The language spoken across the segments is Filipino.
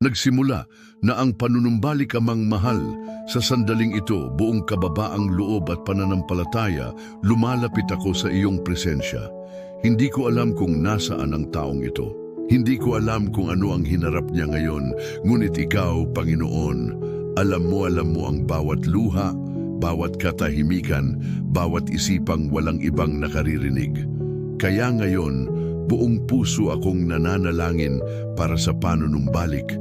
Nagsimula na ang panunumbalik amang mahal sa sandaling ito buong kababaang loob at pananampalataya lumalapit ako sa iyong presensya. Hindi ko alam kung nasaan ang taong ito. Hindi ko alam kung ano ang hinarap niya ngayon, ngunit ikaw, Panginoon, alam mo alam mo ang bawat luha, bawat katahimikan, bawat isipang walang ibang nakaririnig. Kaya ngayon, buong puso akong nananalangin para sa panunumbalik,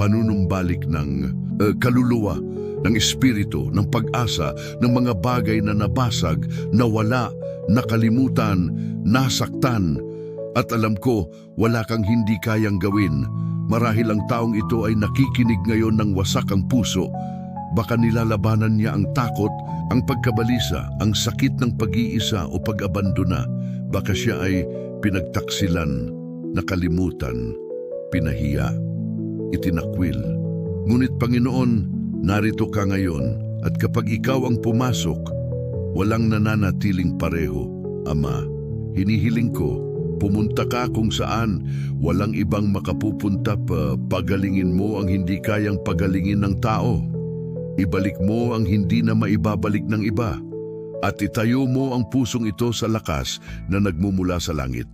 panunumbalik ng eh, kaluluwa, ng espiritu, ng pag-asa, ng mga bagay na nabasag, nawala, nakalimutan, nasaktan. At alam ko, wala kang hindi kayang gawin. Marahil ang taong ito ay nakikinig ngayon ng wasak ang puso. Baka nilalabanan niya ang takot, ang pagkabalisa, ang sakit ng pag-iisa o pag-abandona. Baka siya ay pinagtaksilan, nakalimutan, pinahiya, itinakwil. Ngunit Panginoon, narito ka ngayon at kapag ikaw ang pumasok, walang nananatiling pareho. Ama, hinihiling ko, pumunta ka kung saan walang ibang makapupunta pa pagalingin mo ang hindi kayang pagalingin ng tao. Ibalik mo ang hindi na maibabalik ng iba at itayo mo ang pusong ito sa lakas na nagmumula sa langit.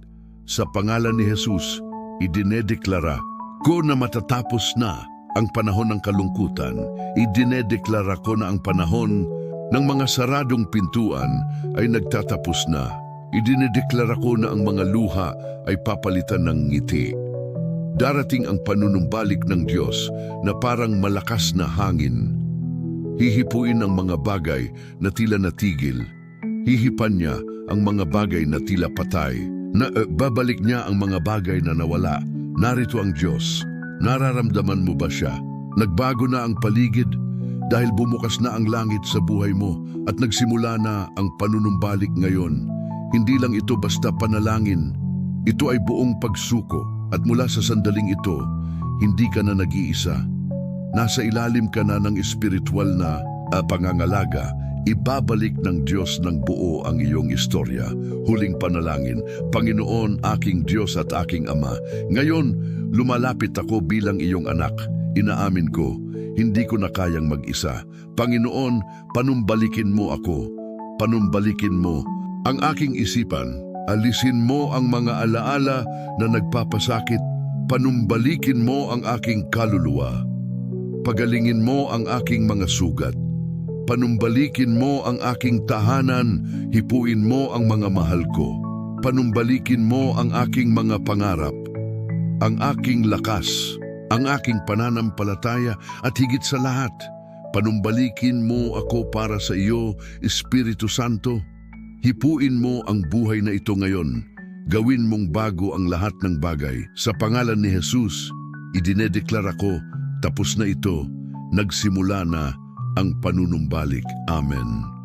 Sa pangalan ni Jesus, idinedeklara ko na matatapos na ang panahon ng kalungkutan. Idinedeklara ko na ang panahon ng mga saradong pintuan ay nagtatapos na. Idinedeklara ko na ang mga luha ay papalitan ng ngiti. Darating ang panunumbalik ng Diyos na parang malakas na hangin. Hihipuin ang mga bagay na tila natigil. Hihipan niya ang mga bagay na tila patay. Na, eh, babalik niya ang mga bagay na nawala. Narito ang Diyos. Nararamdaman mo ba siya? Nagbago na ang paligid dahil bumukas na ang langit sa buhay mo at nagsimula na ang panunumbalik ngayon. Hindi lang ito basta panalangin. Ito ay buong pagsuko at mula sa sandaling ito, hindi ka na nag-iisa. Nasa ilalim ka na ng espiritual na ah, pangangalaga, ibabalik ng Diyos ng buo ang iyong istorya. Huling panalangin, Panginoon, aking Diyos at aking Ama. Ngayon, lumalapit ako bilang iyong anak. Inaamin ko, hindi ko na kayang mag-isa. Panginoon, panumbalikin mo ako. Panumbalikin mo ang aking isipan. Alisin mo ang mga alaala na nagpapasakit. Panumbalikin mo ang aking kaluluwa. Pagalingin mo ang aking mga sugat. Panumbalikin mo ang aking tahanan, hipuin mo ang mga mahal ko. Panumbalikin mo ang aking mga pangarap, ang aking lakas, ang aking pananampalataya at higit sa lahat, panumbalikin mo ako para sa iyo, Espiritu Santo. Hipuin mo ang buhay na ito ngayon. Gawin mong bago ang lahat ng bagay. Sa pangalan ni Jesus, idinedeklara ko, tapos na ito, nagsimula na ang panunumbalik. Amen.